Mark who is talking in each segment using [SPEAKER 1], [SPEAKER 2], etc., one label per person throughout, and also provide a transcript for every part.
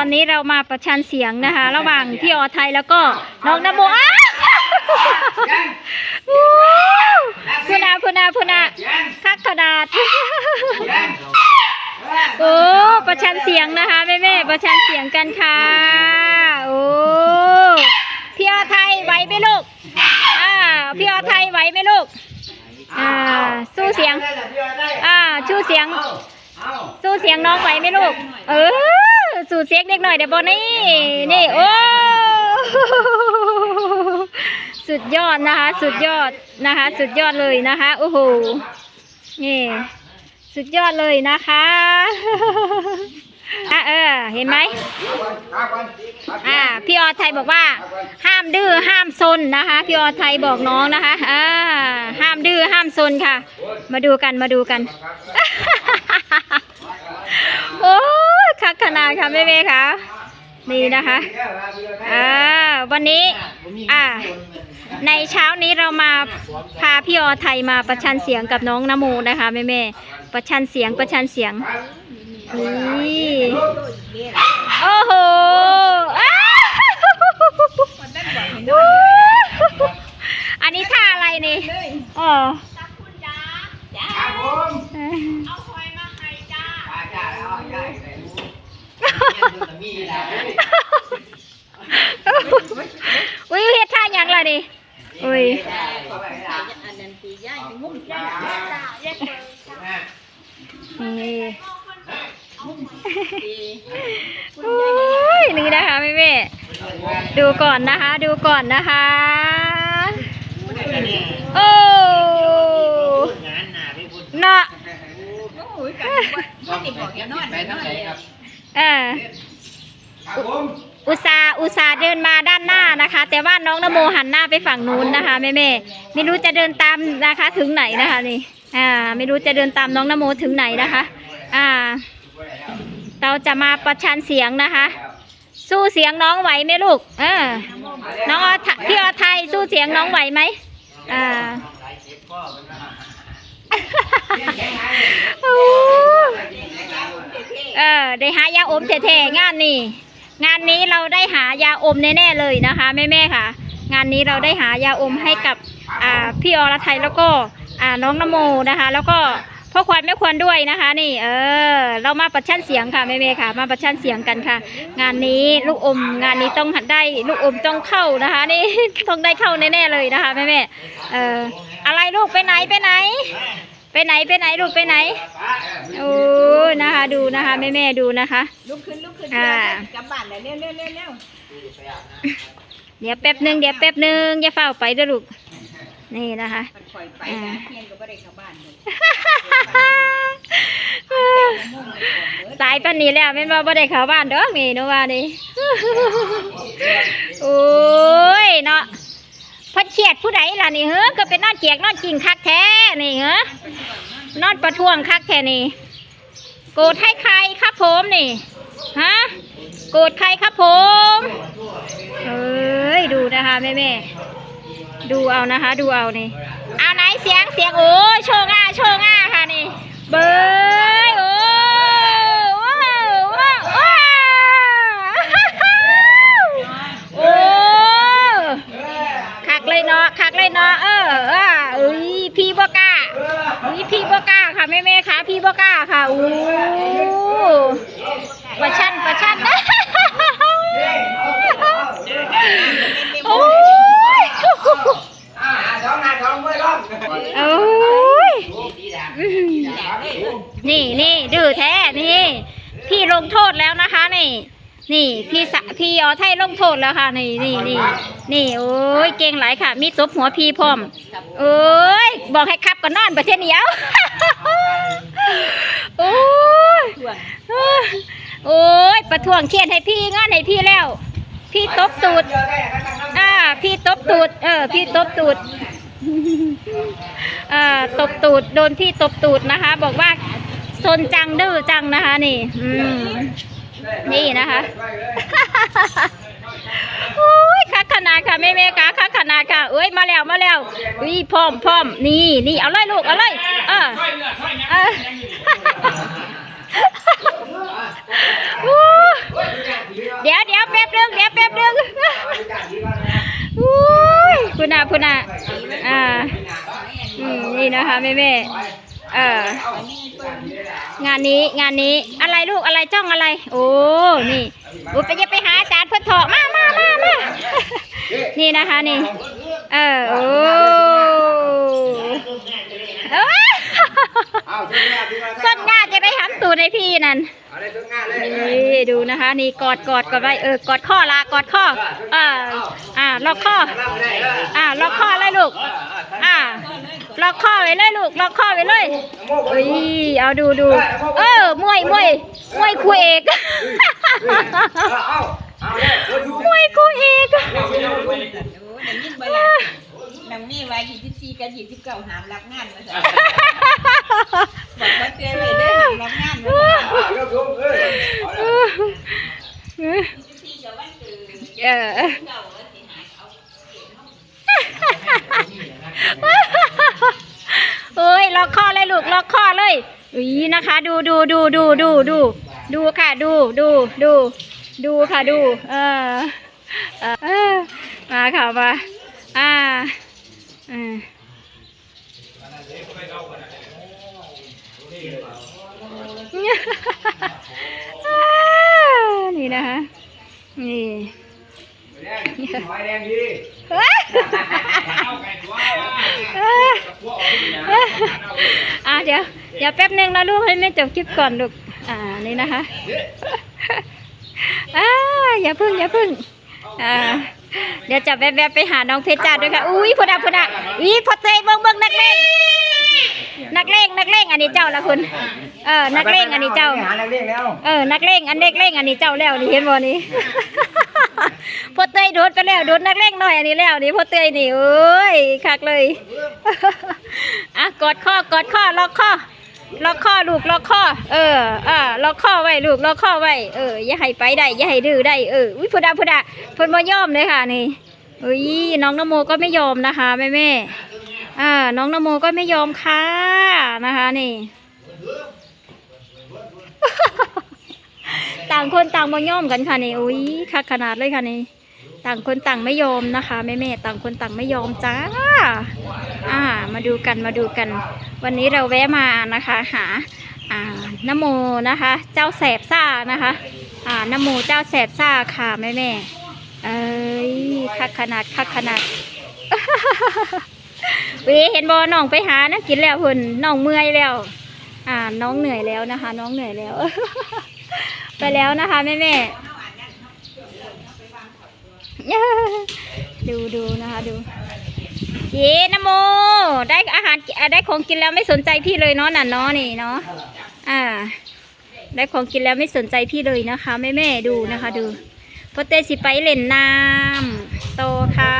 [SPEAKER 1] อนนี้เรามาประชันเสียงนะคะ ระหว่างพี่ออไทยแล้วก็น้องนโมอ้าวพูนาพูนาพูนาคักกระดาษโอ้ประชันเสียงนะคะแม่แม่ๆประชันเสียงกันค่ะโอ้พี่ออไทยไหวไหมลูกอ่าพี่ออไทยไหวไหมลูกอ่าสู้เสียงอ่าชูเสียงสู้เสียงน้องไหวไหมลูก เออ สู้เสียงเด็กหน่อยเดี๋ยวบอนี่นี่โอ้สุดยอดนะคะ สุดยอดนะคะ สุดยอดเลยนะคะโอ้โหนี่สุดยอดเลยนะคะอะเออเห็นไหมอ่าพี่ออไทยบอกว่า ห้ามดื้อห้ามซนนะคะ พี่ออไทยบอกน้องนะคะอ่าห้ามดื้อห้ามซนค่ะ มาดูกันมาดูกันโอ้ยคั กขนาดค่ะแม่เมย์ค่ะนี่นะคะอ่าวันนี้อ่าในเช้านี้เรามาพาพี่ออไทยมาประชันเสียงกับน้องนโมนะคะแม่แม่ประชันเสียงประชันเสียงนี่โอ้โหอันนี้ท่าอะไรนี่อ๋อ
[SPEAKER 2] ครับผม
[SPEAKER 1] เอ้ย
[SPEAKER 2] จ้าจ้าเอาได้ได้ รู้มีแล้ว
[SPEAKER 1] อุ้ยเฮ็ดท่าหยังล่ะนี่ อุ้ย
[SPEAKER 3] อันนั้นตีย่ายไปงุ้มจ้า
[SPEAKER 1] นี่
[SPEAKER 3] ตี
[SPEAKER 1] โอ้ยนี่นะคะแม่แม่ๆดูก่อนนะคะ ดูก่อนนะคะ โอ้เนาะ
[SPEAKER 3] โอ้ยกันว่าติบอกอย่านอน
[SPEAKER 2] ไปทางไหนครับ
[SPEAKER 1] เออ
[SPEAKER 2] ครับผม
[SPEAKER 1] อุตสาห์อุตสาห์เดินมาด้านหน้านะคะ แต่ว่าน้องนโมหันหน้าไปฝั่งนู้นนะคะแม่แม่ๆไม่รู้จะเดินตามนะคะถึงไหนนะคะนี่อ่าไม่รู้จะเดินตามน้องนโมถึงไหนนะคะ อ่า เราจะมาประชันเสียงนะคะ สู้เสียงน้องไหวไหมลูกเออน้องอทพี่อไทยสู้เสียงน้องไหวไหมอ่า โอ้เออได้หายาอมแท้ๆงานนี้ งานนี้เราได้หายาอมแน่ๆเลยนะคะแม่ๆค่ะ งานนี้เราได้หายาอมให้กับพี่อรไทยแล้วก็น้องนโมนะคะ แล้วก็พ่อควรไม่ควรด้วยนะคะ นี่เออ เรามาประชันเสียงค่ะแม่ๆค่ะ มาประชันเสียงกันค่ะ งานนี้ลูกอม งานนี้ต้องได้ลูกอมต้องเข้านะคะ นี่ต้องได้เข้าแน่ๆเลยนะคะแม่ๆเอออะไรลูกไปไหนไปไหน ไปไหนไปไหนลูกไปไหนโอ้นะคะ ดูนะคะแม่ๆดูนะคะ
[SPEAKER 3] ลุกขึ้นลุ
[SPEAKER 1] อ่า
[SPEAKER 3] กลับบ้านเลยเร็วเร็วเร็วเร็ว
[SPEAKER 1] เดี๋ยวแป๊บหนึ่งเดี๋ยวแป๊บหนึ่งอย่าเฝ้าไปเด้อลูก นี่นะคะ
[SPEAKER 3] มันคอยไปนะเพียงก็ไม่ได้กลับบ้านเลย
[SPEAKER 1] สายปันนี้แล้วแม่นว่าบ่ได้เข้าบ้านเด้อมีหนูว่านี่ โอ้ยเนาะเพัดเฉียดผู้ใดล่ะนี่เฮ้อก็เป็นนอนเจียกนอนกิ่งคักแท้นี่เฮ้อนอนประท้วงคักแท้นี่ โกรธให้ใครครับผมนี่ ฮะโกรธใครครับผมเอ้ยดูนะคะแม่แม่ดูเอานะคะ ดูเอานี่เอาไหนเสียงเสียงโอ้ยโชว์ง่าโชว์ง่าค่ะนี่ เบยโอ้ว้าวว้าวว้าวโอ้คักเลยเนาะคักเลยเนาะเออเออเอ้ยพี่บกล้าเอ้ยพี่บกล้าค่ะแม่แม่ๆค่ะพี่บกล้าค่ะอู้ประชันประชัน โอ้ย
[SPEAKER 2] อ่าท้องนาท้องเมื่อรอบ
[SPEAKER 1] โอ้ย นี่นี่ดื้อแท้นี่ พี่ลงโทษแล้วนะคะ นี่ นี่พี่สะพี่ออ ไทยลงโทษแล้วค่ะ นี่นี่นี่นี่โอ้ยเก่งหลายค่ะ มีตบหัวพี่พร้อมโอ้ยบอกให้ขับก็นอนประเทศเดียวโอ้ยโอ้ยประท้วงเขียนให้พี่งานให้พี่แล้ว พี่ตบตูดอ่าพี่ตบตูด เออ พี่ตบตูดอ่าตบตูดโดนพี่ตบตูดนะคะ บอกว่าซนจังดื้อจังนะคะ นี่ อืม นี่นะคะโอ้ยคักขนาดค่ะแม่แม่ค่ะคักขนาดค่ะเอ้ยมาแล้วมาแล้วอุ้ยพร้อมพร้อมนี่นี่เอาเลยลูกเอาเลยเออเออโอ้เดี๋ยวเดี๋ยวแป๊บนึงเดี๋ยวแป๊บนึงอุ้ยคุณอาคุณอาอ่าอืมนี่นะคะแม่แม่เออ
[SPEAKER 3] อันนี้เปิ้น
[SPEAKER 1] งานนี้งานนี้อะไร ลูกอะไรจ้องอะไร โอ้นี่โอ้ไปจะไปหาอาจารย์เพื่อนเถอะมามามามานี่นะคะนี่ เออโอ้เอ้ย
[SPEAKER 2] เอาเชิญงานดีกว่า
[SPEAKER 1] ส้นหน้าจะได้หันตูดในพี่นั่น
[SPEAKER 2] เอาได้เชิญงานเลย
[SPEAKER 1] นี่ดูนะคะ นี่กอดกอดกอดไว้เออกอดข้อละกอดข้ออ่าอ่าล็อกข้ออ่าล็อกข้อเลยลูก อ่าล็อกข้อไว้เลยลูกล็อกข้อไว้เลยเอ้ยเอาดูดูเออมวยมวยมวยคู่เอกมวยคู่เอก
[SPEAKER 3] โอ้ได้ยี่สิบ่ล่ะนางนี่ว่า24กับ29หามรับงานมาซะบอกว่าเตือนไว้เด้หามรับงานมาซะ
[SPEAKER 2] เออ เอ้ย
[SPEAKER 1] ล็อกข้อเลยลูกล็อกข้อเลยอุ้ยนะคะ ดูดูดูดูดูดูดูค่ะ ดูดูดูดูค่ะดู เออเออเออมาค่ะมาอ่าอืมอ่านี่นะคะนี่
[SPEAKER 2] แดงหอยแดงดี
[SPEAKER 1] อ่า เดี๋ยวเดี๋ยวแป๊บนึงนะลูกให้แม่จบคลิปก่อนลูก อ่า นี่นะคะอ่าอย่าพึ่งอย่าพึ่ง อ่า เดี๋ยวจะแวบๆไปหาน้องเพชรจ้าด้วยค่ะ อุ้ยพอดาพอดาอุ้ยพอเตยเบิ้งเบิ้งนักเลงนักเลงนักเลงอันนี้เจ้าละคุณ เออ นักเลงอันนี้เจ้า
[SPEAKER 2] หานักเลงแล้ว
[SPEAKER 1] เออ นักเลงอันเด็กเลงอันนี้เจ้าแล้วนี่เห็นบ่นี่พอเตยโดดไปแล้วโดดนักเลงหน่อยอันนี้แล้วนี่พอเตยนี่เอ้ยคักเลยอะกดข้อกดข้อล็อกข้อ ล็อกข้อลูกล็อกข้อเอออ่าล็อกข้อไว้ลูกล็อกข้อไว้เอออย่าให้ไปได้อย่าให้ดื้อได้เอออุ้ยพุดาพุดาเพิ่นบ่ยอมเลยค่ะนี่อุ้ยน้องนโมก็ไม่ยอมนะคะแม่แม่อ่าน้องนโมก็ไม่ยอมค่ะนะคะนี่ต่างคนต่างบ่ยอมกันค่ะนี่อุ้ยคักขนาดเลยค่ะนี่ต่างคนต่างไม่ยอมนะคะแม่แม่ต่างคนต่างไม่ยอมจ้า อ่า มาดูกันมาดูกัน วันนี้เราแวะมานะคะหาอ่านโมนะคะ เจ้าแสบซ่านะคะอ่านโมเจ้าแสบซ่าค่ะแม่แม่เอ้ยคักขนาดคักขนาดเวเห็นบอน้องไปหานะกินแล้วพุ่นน้องเมื่อยแล้ว อ่าน้องเหนื่อยแล้วนะคะ น้องเหนื่อยแล้ว ไปแล้วนะคะแม่แม่ดูดูนะคะดู เยนโม ได้อาหารได้ของกินแล้วไม่สนใจพี่เลยเนาะน่ะเนาะนี่เนาะอ่า ได้ของกินแล้วไม่สนใจพี่เลยนะคะแม่แม่ดูนะคะ ดูพอเตสิไปเล่นน้ำโตค่ะ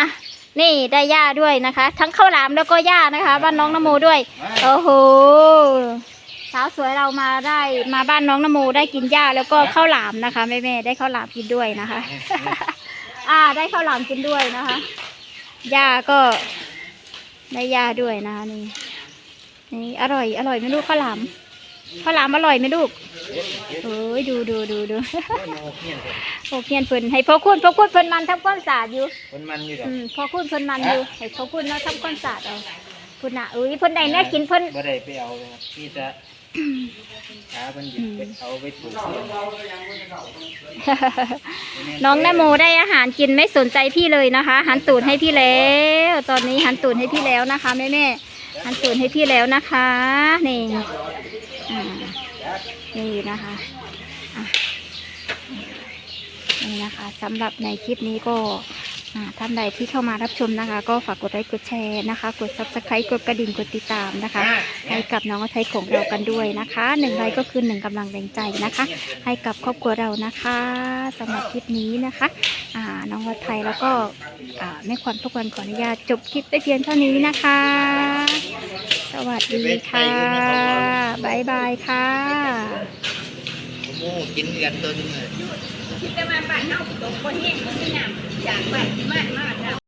[SPEAKER 1] อะนี่ได้ย่าด้วยนะคะ ทั้งข้าวหลามแล้วก็ย่านะคะ บ้านน้องนโมด้วย โอ้โห สาวสวยเรามาได้มาบ้านน้องนโมได้กินหญ้าแล้วก็ข้าวหลามนะคะแม่แม่ๆได้ข้าวหลามกินด้วยนะคะ อ่าได้ข้าวหลามกินด้วยนะคะหญ้าก็ได้หญ้าด้วยนะคะนี่นี่อร่อย อร่อยไหมลูกข้าวหลามข้าวหลามอร่อยไหมลูกเอ้ยดูดูดูดูโอเพียนเพิ่นให้พ่อคุณพ่อคุณเพิ่นมันทำความสะอาดอยู่
[SPEAKER 2] มันมันอยู่ดอก
[SPEAKER 1] อืมพ่อคุณเพิ่นมันอยู่ให้พ่อคุณเนาะทำความสะอาดเอาคุณน่ะเอ้ยเพิ่นได้แน่กินเพิ่น
[SPEAKER 4] บ่ได้ไปเอาเลยครับพี่จะ หามันหยิบไปเอาไปถูก
[SPEAKER 1] น้องนโมได้อาหารกินไม่สนใจพี่เลยนะคะ หันตูดให้พี่แล้ว ตอนนี้หันตูดให้พี่แล้วนะคะแม่แม่หันตูดให้พี่แล้วนะคะนี่นี่นะคะนี่นะคะสำหรับในคลิปนี้ก็ ท่านใดที่เข้ามารับชมนะคะ ก็ฝากกดไลค์กดแชร์นะคะ กด subscribe กดกระดิ่งกดติดตามนะคะ ให้กับน้องไทยของเรากันด้วยนะคะหนึ่งไลค์ก็คือหนึ่งกำลังแรงใจนะคะ ให้กับครอบครัวเรานะคะสำหรับคลิปนี้นะคะอ่าน้องวัดไทยแล้วก็อ่าแม่ควันทุกวันขออนุญาตจบคลิปไปเพียงเท่านี้นะคะ สวัสดีค่ะบายบายค่ะ
[SPEAKER 4] โอ้กินกันตัวนึงเลย
[SPEAKER 3] คิด แต่ว่าบ้านเฮาตกบ่แห้งบ่มีน้ำจากบ้านที่บ้านมา